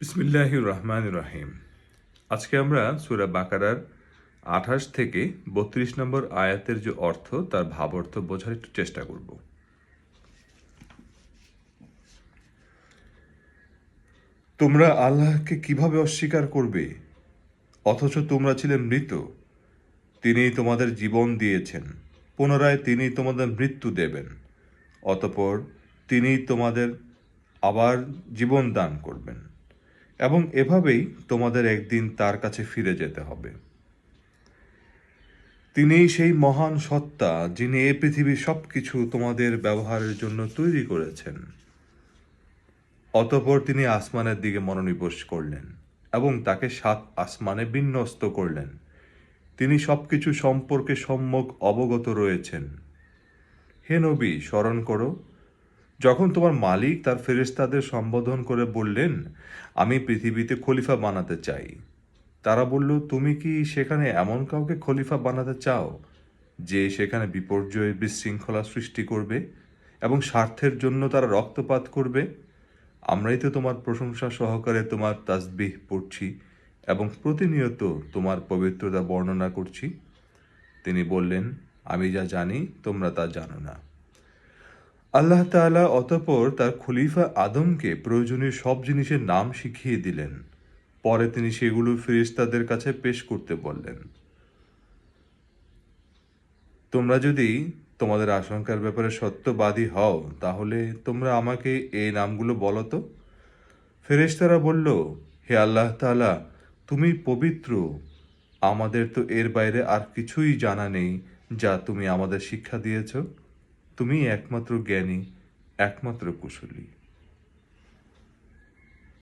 বিসমিল্লাহির রহমান রাহিম আজকে আমরা সুরা বাকারার আঠাশ থেকে বত্রিশ নম্বর আয়াতের যে অর্থ, তার ভাব অর্থ বোঝার একটু চেষ্টা করব। তোমরা আল্লাহকে কীভাবে অস্বীকার করবে? অথচ তোমরা ছিলে মৃত তিনি তোমাদের জীবন দিয়েছেন, পুনরায় তিনি তোমাদের মৃত্যু দেবেন, অতপর তিনি তোমাদের আবার জীবন দান করবেন। এবং এভাবেই তোমাদের একদিন তার কাছে ফিরে যেতে হবে। তিনি সেই মহান সত্তা যিনি এ পৃথিবীর সব কিছু তোমাদের ব্যবহারের জন্য তৈরি করেছেন। অতপর তিনি আসমানের দিকে মনোনিবেশ করলেন এবং তাকে সাত আসমানে বিন্যস্ত করলেন। তিনি সবকিছু সম্পর্কে সম্যক অবগত রয়েছেন। হে নবী, স্মরণ করো যখন তোমার মালিক তার ফেরেশতাদের সম্বোধন করে বললেন, আমি পৃথিবীতে খলিফা বানাতে চাই। তারা বলল, তুমি কি সেখানে এমন কাউকে খলিফা বানাতে চাও, যে সেখানে বিপর্যয় বিশৃঙ্খলা সৃষ্টি করবে এবং স্বার্থের জন্য তারা রক্তপাত করবে? আমরাই তো তোমার প্রশংসা সহকারে তোমার তাসবিহ পড়ছি এবং প্রতিনিয়ত তোমার পবিত্রতা বর্ণনা করছি। তিনি বললেন, আমি যা জানি, তোমরা তা জানো না। আল্লাহ তাআলা অতঃপর তার খলিফা আদমকে প্রয়োজনীয় সব জিনিসের নাম শিখিয়ে দিলেন। পরে তিনি সেগুলো ফেরেশতাদের কাছে পেশ করতে বললেন। তোমরা যদি তোমাদের আশঙ্কার ব্যাপারে সত্যবাদী হও, তাহলে তোমরা আমাকে এই নামগুলো বলো তো। ফেরেশতারা বলল, হে আল্লাহ তাআলা, তুমি পবিত্র। আমাদের তো এর বাইরে আর কিছুই জানা নেই যা তুমি আমাদের শিক্ষা দিয়েছ। তুমি একমাত্র জ্ঞানী একমাত্র কুশলী।